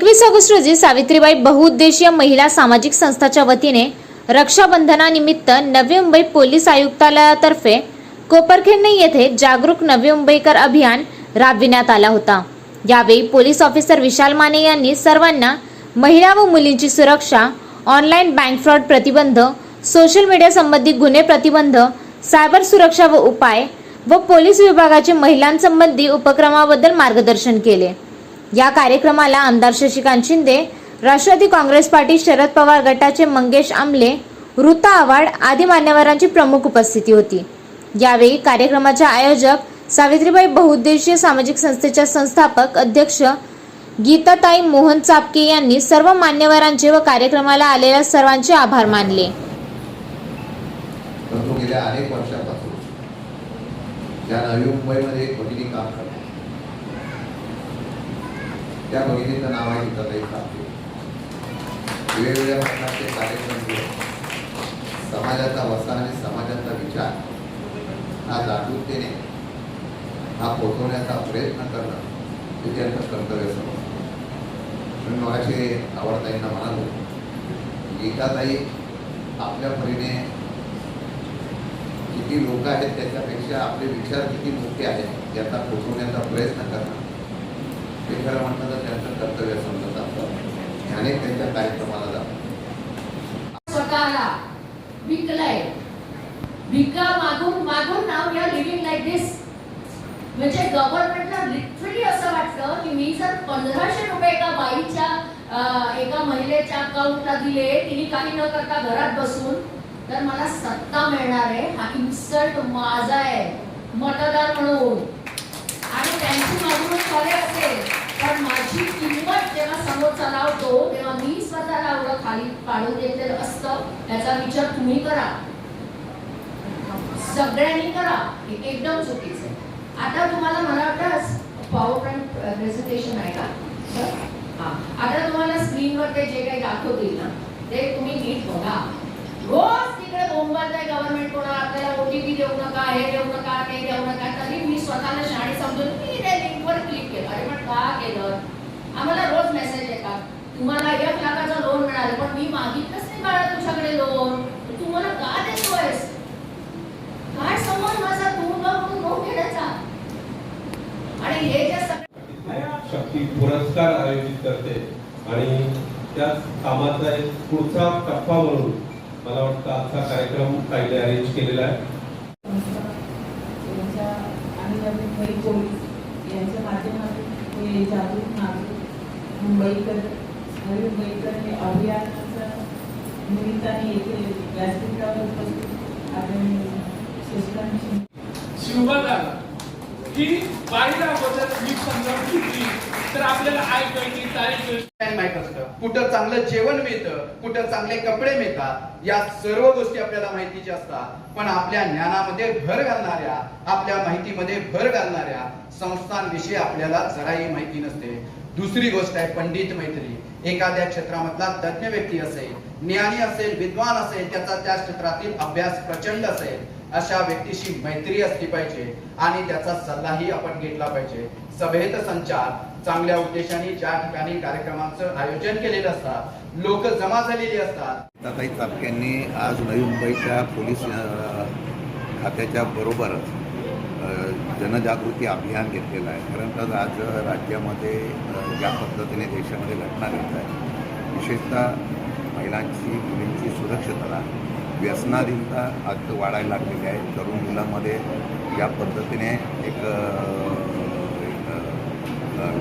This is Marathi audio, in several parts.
एकवीस ऑगस्ट रोजी सावित्रीबाई बहुउद्देशीय महिला सामाजिक संस्थाच्या वतीने रक्षाबंधनानिमित्त नवी मुंबई पोलीस आयुक्तालयातर्फे कोपरखेडणे येथे जागरूक नवी मुंबईकर अभियान राबविण्यात आला होता. यावेळी पोलीस ऑफिसर विशाल माने यांनी सर्वांना महिला व मुलींची सुरक्षा ऑनलाईन बँक फ्रॉड प्रतिबंध सोशल मीडिया संबंधी गुन्हे प्रतिबंध सायबर सुरक्षा व उपाय व पोलीस विभागाचे महिलांसंबंधी उपक्रमाबद्दल मार्गदर्शन केले. या कार्यक्रमाला आमदार शशिकांत शिंदे राष्ट्रवादी काँग्रेस पार्टी शरद पवार गटाचे मंगेश आमले ऋता आव्हाड आदी मान्यवरांची प्रमुख उपस्थिती होती. यावेळी कार्यक्रमाचे आयोजक सावित्रीबाई बहुउद्देशीय सामाजिक संस्थेच्या संस्थापक अध्यक्ष गीताताई मोहन चापके यांनी सर्व मान्यवरांचे व कार्यक्रमाला आलेल्या सर्वांचे आभार मानले. गेल्या अनेक वर्षापासून ज्या नवी मुंबईमध्ये एक काम करते त्या भगिनीचं नाव आहे गीताताई कापे वेगवेगळ्या प्रकारचे कार्यक्रम घेऊन समाजाचा वसा आणि समाजाचा विचार हा जागरूकतेने हा पोचवण्याचा प्रयत्न करणं हे त्यांचं कर्तव्य समजतं. मी मराठी आवडताईंना म्हणालो गीताताई आपल्या परीने किती लोक आहेत त्याच्यापेक्षा आपले विचार किती मोठे आहेत याचा पोचवण्याचा प्रयत्न करणं. हे खरं म्हटलं तर त्यांचं कर्तव्य समजत असतं. अनेक त्यांच्या कार्यक्रमाला जातात. स्वतःला विकलाय. भिका मागून मागून नाव या लिव्हिंग लाईक दिस म्हणजे गव्हर्नमेंटला लिटरली असं वाटतं की मी जर पंधराशे रुपये एका बाईच्या एका महिलेच्या अकाउंटला दिले तिने काही न करता घरात बसून तर मला सत्ता मिळणार आहे. हा इन्सल्ट माझा आहे. मतदार म्हणून. आणि त्यांची मागणूक खरे असेल. त्याची किंमत जेव्हा समोरचा लावतो तेव्हा मी स्वतःला एवढं खाली पाडून घेतलेलं असतं. याचा विचार तुम्ही करा. सगळ्यांनी करा हे एकदम चुकीचं आहे. आता तुम्हाला मला वाटतं पॉवर पॉईंट प्रेझेंटेशन आहे का? आता तुम्हाला स्क्रीनवर ते जे काही दाखवतील ना ते तुम्ही नीट बघा. रोज तिकडे बोंबात आहे गव्हर्नमेंट कोणा आपल्याला ओटीपी देऊ नका हे देऊ नका ते देऊ नका. तरी मी स्वतःला शाळे समजून मी त्या लिंकवर क्लिक केलं. अरे पण का केलं? आम्हाला रोज मेसेज येतात. तुम्हाला एक लाखाचं लोन मिळालं पण मी मागितलंच नाही बाळा तुझ्याकडे लोन तू मला का देतोयस? काय संबंध माझा? तू लोन घेण्याचा. आणि हे जे शक्ती पुरस्कार आयोजित करते. आणि त्या कामाचा एक पुढचा टप्पा म्हणून मला वाटतं आजचा कार्यक्रम ताईने अरेंज केलेला आहे. यांच्या आणि पोलीस. यांच्या माध्यमातून हे जागरूक नागरिक मुंबईकर नवी मुंबईकर हे अभियानाच्या निमित्ताने येथे व्यासपीठावर उपस्थित आपण शशिकांत शिवबाला की बाईला अगोदर मी समजावून घेतली. तर आपल्याला आय ट्वेंटी तारीख माहीत असतं. कुठं चांगलं जेवण मिळतं कुठं चांगले कपडे मिळतात या सर्व गोष्टी आपल्याला माहितीच्या असतात. पण आपल्या ज्ञानामध्ये भर घालणाऱ्या आपल्या माहितीमध्ये भर घालणाऱ्या संस्थांविषयी आपल्याला जराही माहिती नसते. दुसरी गोष्ट आहे पंडित मैत्री. एखाद्या क्षेत्रामधला तज्ञ व्यक्ती असेल ज्ञानी असेल विद्वान असेल त्याचा त्या क्षेत्रातील अभ्यास प्रचंड असेल अशा व्यक्तीशी मैत्री असली पाहिजे आणि त्याचा सल्लाही आपण घेतला पाहिजे. सभेत संचार चांगल्या उद्देशाने ज्या ठिकाणी कार्यक्रमाचं आयोजन केलेलं असतात लोक जमा झालेली असतात. ताताई चापक्यांनी आज नवी मुंबईच्या पोलीस खात्याच्या बरोबरच जनजागृती अभियान घेतलेलं आहे. कारण तर आज राज्यामध्ये ज्या पद्धतीने देशामध्ये घटना घडत आहे विशेषतः महिलांची मुलींची सुरक्षितता व्यसनाधीनता आज वाढायला लागलेली आहे. तरुण मुलांमध्ये या पद्धतीने एक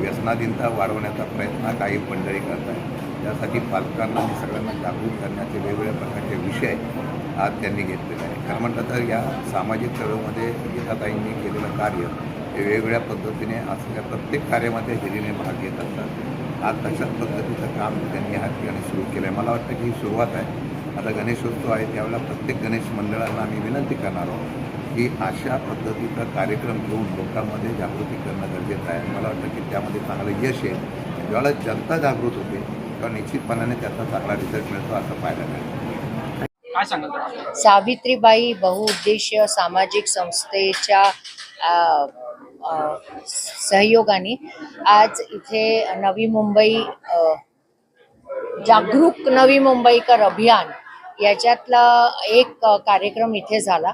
व्यसनाधीनता वाढवण्याचा प्रयत्न काही मंडळी करत आहेत त्यासाठी पालकांना आणि सगळ्यांना जागरूक करण्याचे वेगवेगळ्या प्रकारचे विषय आज त्यांनी घेतलेले आहे खरं म्हटलं तर या सामाजिक चळवळीमध्ये गीताताईंनी केलेलं कार्य हे वेगवेगळ्या पद्धतीने असलेल्या प्रत्येक कार्यामध्ये हिरीने भाग घेत असतात. आज तशाच पद्धतीचं काम त्यांनी ह्या ठिकाणी सुरू केलं आहे मला वाटतं की ही सुरुवात आहे. आता गणेशोत्सव आहे त्यावेळेला प्रत्येक गणेश मंडळांना आम्ही विनंती करणार आहोत की अशा पद्धतीचा कार्यक्रम घेऊन लोकांमध्ये जागृती करणं गरजेचं आहे. मला वाटतं की त्यामध्ये चांगलं यश येईल. ज्यावेळेला जनता जागृत होते तेव्हा निश्चितपणाने त्याचा चांगला रिझल्ट मिळतो असं पाहायला मिळतं काय सांगाल तर आपण? सावित्रीबाई बहुउद्देशीय सामाजिक संस्थेच्या सहयोगाने आज इथे नवी मुंबई जागरूक नवी मुंबईकर अभियान याच्यातला एक कार्यक्रम इथे झाला.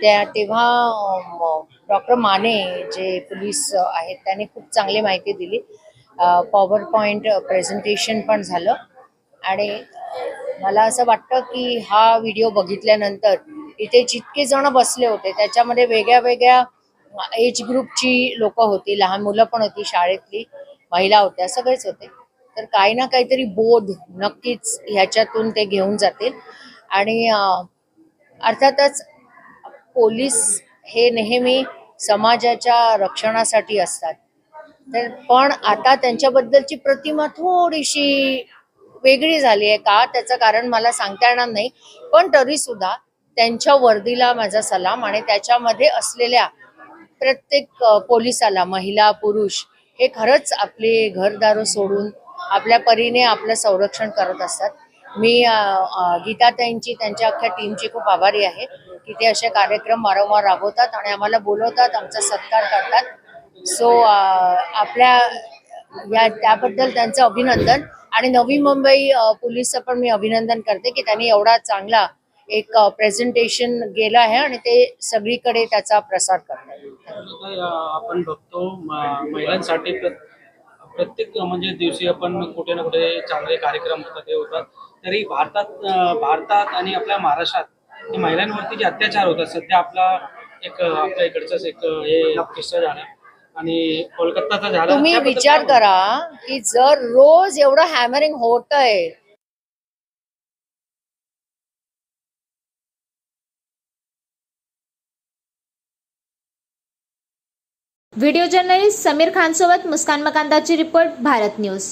त्या तेव्हा डॉक्टर माने जे पोलीस आहेत त्यांनी खूप चांगली माहिती दिली. पॉवर पॉईंट प्रेझेंटेशन पण झालं. आणि मला असं वाटतं की हा व्हिडिओ बघितल्यानंतर इथे जितके जण बसले होते त्याच्यामध्ये वेगळ्या वेगळ्या एज ग्रुपची लोक होती. लहान मुलं पण होती शाळेतली महिला होत्या सगळेच होते. तर काही ना काहीतरी बोध नक्कीच ह्याच्यातून ते घेऊन जातील. आणि अर्थातच पोलीस हे नेहमी समाजाच्या रक्षणासाठी असतात. तर पण आता त्यांच्याबद्दलची प्रतिमा थोडीशी वेगळी झाली आहे का? त्याचं कारण मला सांगता येणार नाही. पण तरी सुद्धा त्यांच्या वर्दीला माझा सलाम आणि त्याच्यामध्ये असलेल्या प्रत्येक पोलिसाला महिला पुरुष हे खरंच आपले घरदारं सोडून आपल्या परीने आपलं संरक्षण करत असतात. मी गीताताईंची त्यांच्या अख्ख्या टीमची खूप आभारी आहे. की ते असे कार्यक्रम वारंवार राबवतात आणि आम्हाला बोलवतात आमचा सत्कार करतात. सो आपल्या या त्याबद्दल त्यांचं अभिनंदन. आणि नवी मुंबई पोलीसचं पण मी अभिनंदन करते की त्यांनी एवढा चांगला एक प्रेझेंटेशन गेलं आहे आणि ते सगळीकडे त्याचा प्रसार करतात आता आपण बघतो महिलांसाठी प्रत्येक म्हणजे दिवशी आपण कुठे ना कुठे चांगले कार्यक्रम होतात हे होतात. तरी भारतात भारतात आणि आपल्या महाराष्ट्रात हे महिलांवरती जे अत्याचार होतात सध्या आपला एक आपल्या इकडचाच एक हे किस्सा झाला. आणि कोलकाताचा झाला. तुम्ही त्याबद्दल विचार काय? करा की जर रोज एवढं हॅमरिंग होत आहे व्हिडिओ जर्नलिस्ट समीर खानसोबत मुस्कान मकांदाची रिपोर्ट भारत न्यूज